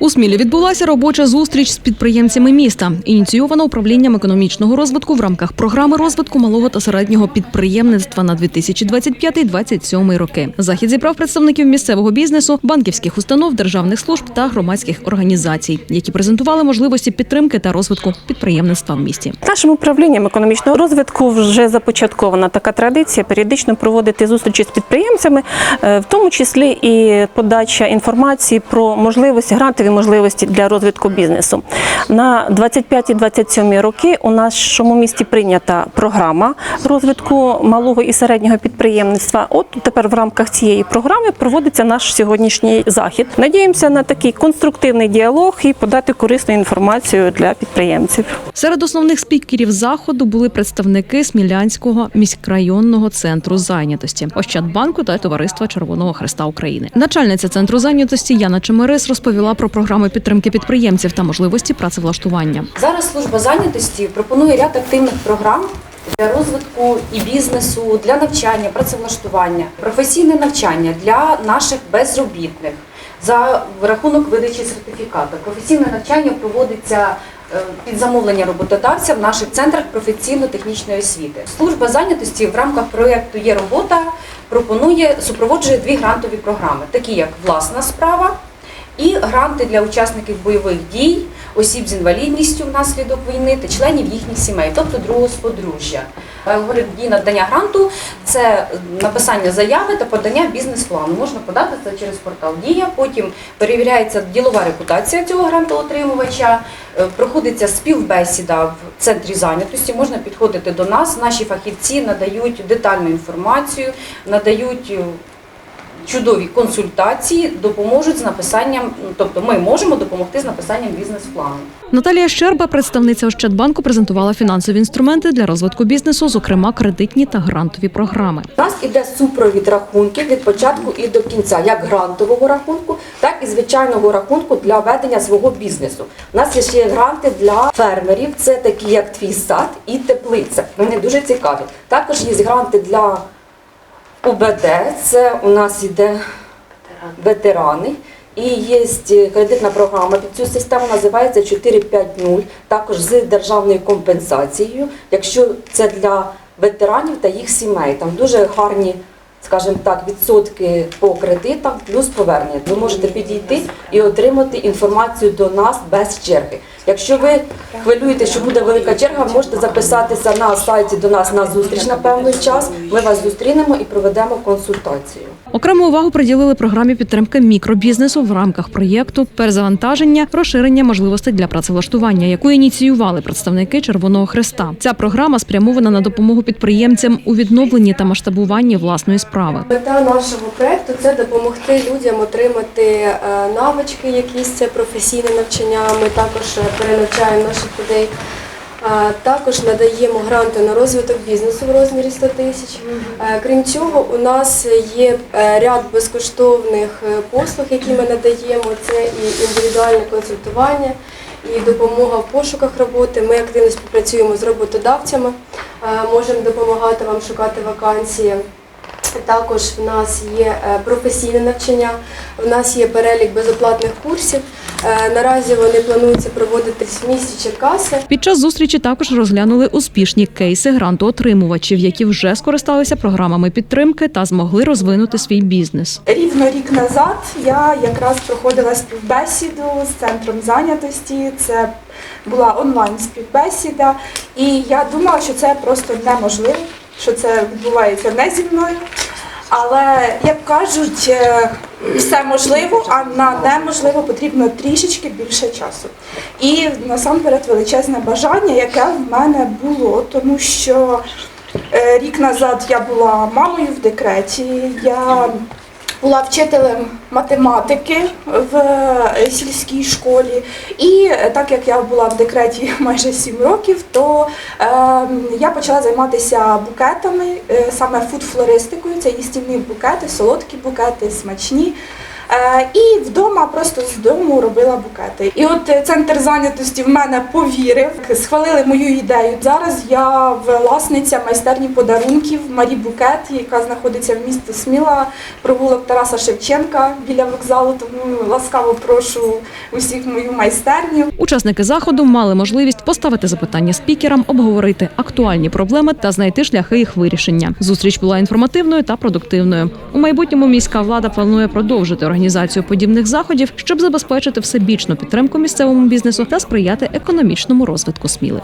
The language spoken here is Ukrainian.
У Смілі відбулася робоча зустріч з підприємцями міста, ініційована управлінням економічного розвитку в рамках програми розвитку малого та середнього підприємництва на 2025-2027 роки. Захід зібрав представників місцевого бізнесу, банківських установ, державних служб та громадських організацій, які презентували можливості підтримки та розвитку підприємництва в місті. Нашим управлінням економічного розвитку вже започаткована така традиція періодично проводити зустрічі з підприємцями, е, в тому числі і подача інформації про можливості, грантові можливості для розвитку бізнесу. На 25-27 роки у нашому місті прийнята програма розвитку малого і середнього підприємництва. От тепер в рамках цієї програми проводиться наш сьогоднішній захід. Надіємося на такий конструктивний діалог і подати корисну інформацію для підприємців. Серед основних спікерів заходу були представники Смілянського міськрайонного центру зайнятості, Ощадбанку та Товариства Червоного Хреста України. Начальниця центру зайнятості Яна Чемерис розповіла про програми підтримки підприємців та можливості працевлаштування. Зараз служба зайнятості пропонує ряд активних програм для розвитку і бізнесу, для навчання, працевлаштування, професійне навчання для наших безробітних за рахунок видачі сертифікату. Професійне навчання проводиться е, під замовлення роботодавця в наших центрах професійно-технічної освіти. Служба зайнятості в рамках проєкту Є робота пропонує супроводжує дві грантові програми, такі як власна справа і гранти для учасників бойових дій, осіб з інвалідністю внаслідок війни та членів їхніх сімей, тобто другого сподружжя. Алгоритм дій надання гранту це написання заяви та подання бізнес-плану. Можна подати це через портал Дія. Потім перевіряється ділова репутація цього грантоотримувача, е, проходиться співбесіда в центрі зайнятості. Можна підходити до нас. Наші фахівці надають детальну інформацію, надають е, чудові консультації, допоможуть з написанням, тобто ми можемо допомогти з написанням бізнес-плану. Наталія Щерба, представниця Ощадбанку, презентувала фінансові інструменти для розвитку бізнесу, зокрема кредитні та грантові програми. У нас іде супровід рахунків від початку і до кінця, як грантового рахунку, так і звичайного рахунку для ведення свого бізнесу. У нас є ще гранти для фермерів, це такі як твій сад і теплиця. Вони дуже цікаві. Також є гранти для УБД, це у нас іде ветерани. І є кредитна програма під цю систему, називається 450, також з державною компенсацією, якщо це для ветеранів та їх сімей. Там дуже гарні, скажімо так, відсотки по кредитам, плюс повернення. Ви можете підійти і отримати інформацію до нас без черги. Якщо ви хвилюєте, що буде велика черга, можете записатися на сайті до нас на зустріч на певний час. Ми вас зустрінемо і проведемо консультацію. Окрему увагу приділили програмі підтримки мікробізнесу в рамках проєкту перезавантаження, розширення можливостей для працевлаштування, яку ініціювали представники Червоного Хреста. Ця програма спрямована на допомогу підприємцям у відновленні та масштабуванні власної справи. Мета нашого проекту це допомогти людям отримати е, навички, якісь це професійне навчання. Ми також е, перенавчаємо наших людей. Також надаємо гранти на розвиток бізнесу в розмірі 100 тисяч. Крім цього, у нас є е, ряд безкоштовних е, послуг, які ми надаємо. Це і індивідуальне консультування, і допомога в пошуках роботи. Ми активно співпрацюємо з роботодавцями, можемо допомагати вам шукати вакансії. Також в нас є е, професійне навчання, в нас є перелік безоплатних курсів. Е, Наразі вони плануються проводитись в місті Черкаси. Під час зустрічі також розглянули успішні кейси грантоотримувачів, які вже скористалися програмами підтримки та змогли розвинути свій бізнес. Рівно рік назад я якраз проходила співбесіду з центром зайнятості. Це була онлайн співбесіда, і я думала, що це просто неможливо, що це відбувається не зі мною. Але як кажуть, е, все можливо, а на неможливо потрібно трішечки більше часу. І насамперед величезне бажання, яке в мене було, тому що е, рік назад я була мамою в декреті. Я була вчителем математики в е, сільській школі, і е, так як я була в декреті майже 7 років, то е, я почала займатися букетами, е, саме фуд-флористикою. Це їстівні букети, солодкі букети, смачні. Е, І вдома просто з дому робила букети. І от е, центр зайнятості в мене повірив, схвалили мою ідею. Зараз я власниця майстерні подарунків Марі Букет, яка знаходиться в місті Сміла, провулок Тараса Шевченка біля вокзалу. Тому ласкаво прошу усіх мою майстерню. Учасники заходу мали можливість поставити запитання спікерам, обговорити актуальні проблеми та знайти шляхи їх вирішення. Зустріч була інформативною та продуктивною. У майбутньому міська влада планує продовжити організацію подібних заходів, щоб забезпечити всебічну підтримку місцевому бізнесу та сприяти економічному розвитку Сміли.